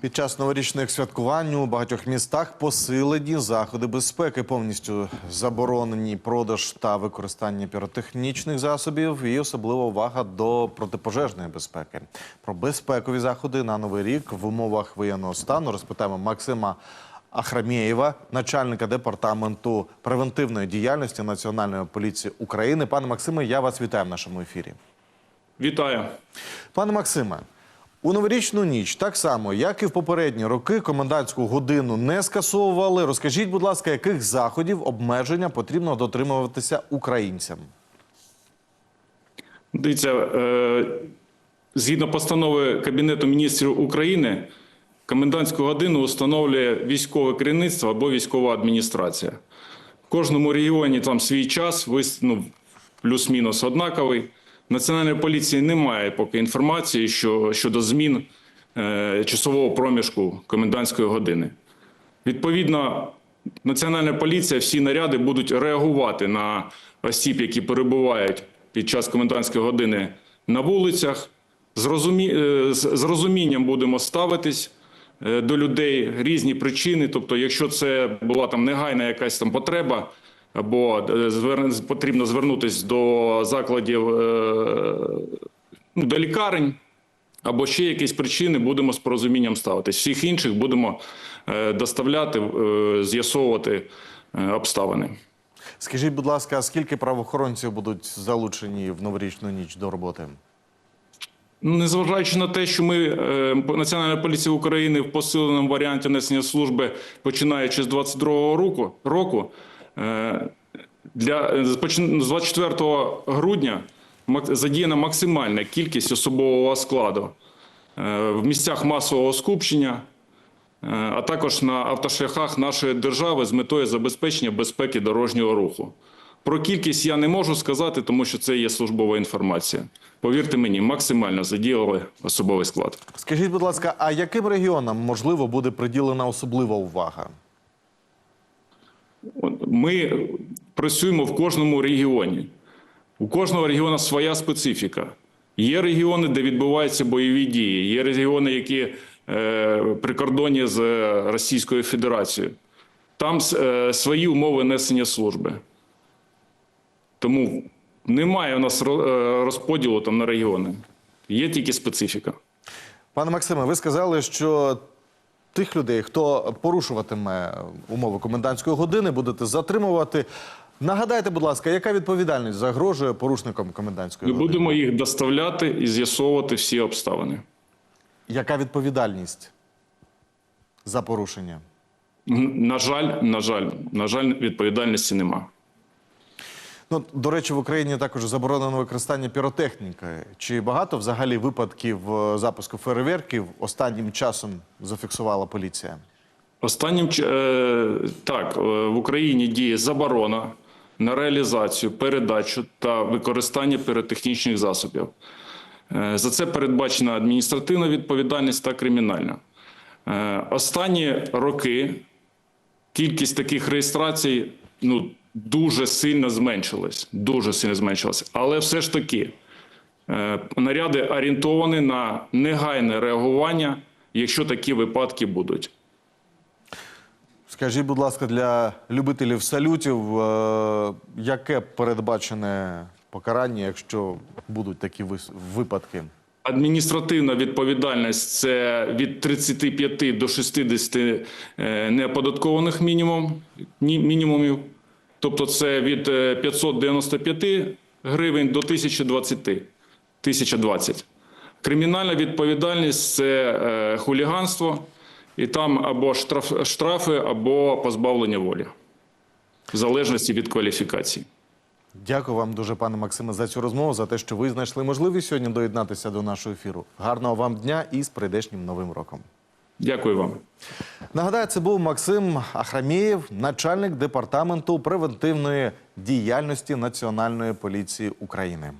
Під час новорічних святкувань у багатьох містах посилені заходи безпеки, повністю заборонені продаж та використання піротехнічних засобів, і особлива увага до протипожежної безпеки. Про безпекові заходи на новий рік в умовах воєнного стану розпитаємо Максима Ахрамєєва, начальника департаменту превентивної діяльності Національної поліції України. Пане Максиме, я вас вітаю в нашому ефірі. Вітаю. Пане Максиме, у новорічну ніч, так само, як і в попередні роки, комендантську годину не скасовували. Розкажіть, будь ласка, яких заходів обмеження потрібно дотримуватися українцям? Дивіться, е, згідно постанови Кабінету міністрів України, комендантську годину встановлює військове керівництво або військова адміністрація. В кожному регіоні там свій час, ну, плюс-мінус однаковий. Національної поліції немає поки інформації що, щодо змін е, часового проміжку комендантської години. Відповідно, Національна поліція, всі наряди будуть реагувати на осіб, які перебувають під час комендантської години на вулицях. З, розумі... е, з розумінням будемо ставитись е, до людей різні причини. Тобто, якщо це була там негайна якась там потреба, або е, потрібно звернутися до закладів е, ну, до лікарень, або ще якісь причини будемо з порозумінням ставитись. Всіх інших будемо е, доставляти, з'ясовувати обставини. Скажіть, будь ласка, скільки правоохоронців будуть залучені в новорічну ніч до роботи? Ну, Незважаючи на те, що ми Національна поліція України в посиленому варіанті несення служби, починаючи з 22-го року, року для е, з 24 грудня задіяна максимальна кількість особового складу е, в місцях масового скупчення, е, а також на автошляхах нашої держави з метою забезпечення безпеки дорожнього руху. Про кількість я не можу сказати, тому що це є службова інформація. Повірте мені, максимально задіяли особовий склад. Скажіть, будь ласка, а яким регіонам можливо буде приділена особлива увага? Ми працюємо в кожному регіоні. У кожного регіону своя специфіка. Є регіони, де відбуваються бойові дії, є регіони, які е, прикордонні з Російською Федерацією. Там е, свої умови несення служби. Тому немає у нас е, розподілу там на регіони. Є тільки специфіка. Пане Максиме, ви сказали, що тих людей, хто порушуватиме умови комендантської години, будете затримувати. Нагадайте, будь ласка, яка відповідальність загрожує порушникам комендантської Ми години? будемо їх доставляти і з'ясовувати всі обставини. Яка відповідальність за порушення? Н- На жаль, на жаль, на жаль, відповідальності нема. Ну, до речі, в Україні також заборонено використання піротехніки. Чи багато взагалі випадків е, запуску фейерверків останнім часом зафіксувала поліція? Останнім е, так, е, в Україні діє заборона на реалізацію, передачу та використання піротехнічних засобів. За це передбачена адміністративна відповідальність та кримінальна. Останні роки кількість таких реєстрацій ну, дуже сильно зменшилась. Дуже сильно зменшилась. Але все ж таки е, наряди орієнтовані на негайне реагування, якщо такі випадки будуть. Скажіть, будь ласка, для любителів салютів, е, яке передбачене покарання, якщо будуть такі випадки? Адміністративна відповідальність це від 35 до 60 е, неоподаткованих мінімум, мінімумів. Тобто це від е, 595 гривень до 1020. 1020. Кримінальна відповідальність це е, хуліганство, і там або штраф, штрафи, або позбавлення волі, в залежності від кваліфікації. Дякую вам дуже, пане Максиме, за цю розмову, за те, що ви знайшли можливість сьогодні доєднатися до нашого ефіру. Гарного вам дня і з прийдешнім новим роком. Дякую вам. Нагадаю, це був Максим Ахрамєєв, начальник департаменту превентивної діяльності Національної поліції України.